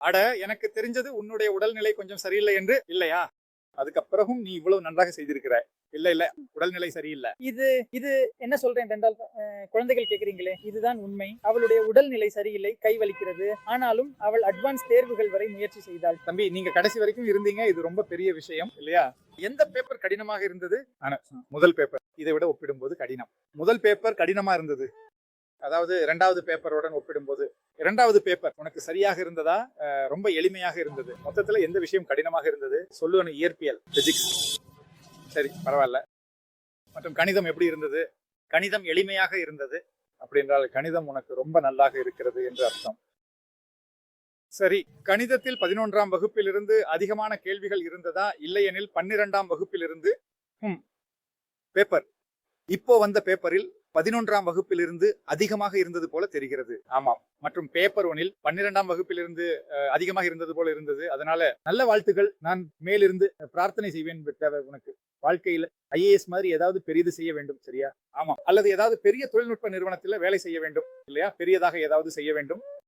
அட எனக்கு தெரிஞ்சது உன்னுடைய உடல்நிலை கொஞ்சம் சரியில்லை என்று இல்லையா? அதுக்கப்புறமும் நீ இவ்வளவு நன்றாக செய்திருக்கிறாய். இல்ல இல்ல உடல்நிலை சரியில்லை. இது இது என்ன சொல்றேன் என்றால் குழந்தைகள் கேக்குறீங்களே இதுதான் உண்மை. அவளுடைய உடல்நிலை சரியில்லை கை வலிக்கிறது. ஆனாலும் அவள் அட்வான்ஸ் தேர்வுகள் வரை முயற்சி செய்தாள். தம்பி நீங்க கடைசி வரைக்கும் இருந்தீங்க இது ரொம்ப பெரிய விஷயம் இல்லையா? எந்த பேப்பர் கடினமாக இருந்தது? ஆனா, முதல் பேப்பர் இதை விட ஒப்பிடும்போது கடினம். முதல் பேப்பர் கடினமா இருந்தது? அதாவது இரண்டாவது பேப்பருடன் ஒப்பிடும்போது இரண்டாவது பேப்பர் உனக்கு சரியாக இருந்ததா? ரொம்ப எளிமையாக இருந்தது. மொத்தத்துல எந்த விஷயம் கடினமாக இருந்தது? சொல்லுவனு இயற்பியல் பிசிக்ஸ் சரி பரவாயில்ல. மற்றும் கணிதம் எப்படி இருந்தது? கணிதம் எளிமையாக இருந்தது. அப்படி என்றால் கணிதம் உனக்கு ரொம்ப நல்லாக இருக்கிறது என்று அர்த்தம். சரி கணிதத்தில் பதினொன்றாம் வகுப்பிலிருந்து அதிகமான கேள்விகள் இருந்ததா? இல்லையெனில் பன்னிரெண்டாம் வகுப்பிலிருந்து பேப்பர். இப்போ வந்த பேப்பரில் பதினொன்றாம் வகுப்பிலிருந்து அதிகமாக இருந்தது போல தெரிகிறது. ஆமாம். மற்றும் பேப்பர் ஒனில் பன்னிரெண்டாம் வகுப்பிலிருந்து அஹ், அதிகமாக இருந்தது போல இருந்தது. அதனால நல்ல வாழ்த்துகள் நான் மேலிருந்து பிரார்த்தனை செய்வேன் தேவை உனக்கு. வாழ்க்கையில ஐஏஎஸ் மாதிரி ஏதாவது பெரியது செய்ய வேண்டும் சரியா? ஆமா அல்லது ஏதாவது பெரிய தொழில்நுட்ப நிறுவனத்துல வேலை செய்ய வேண்டும் இல்லையா? பெரியதாக ஏதாவது செய்ய வேண்டும்.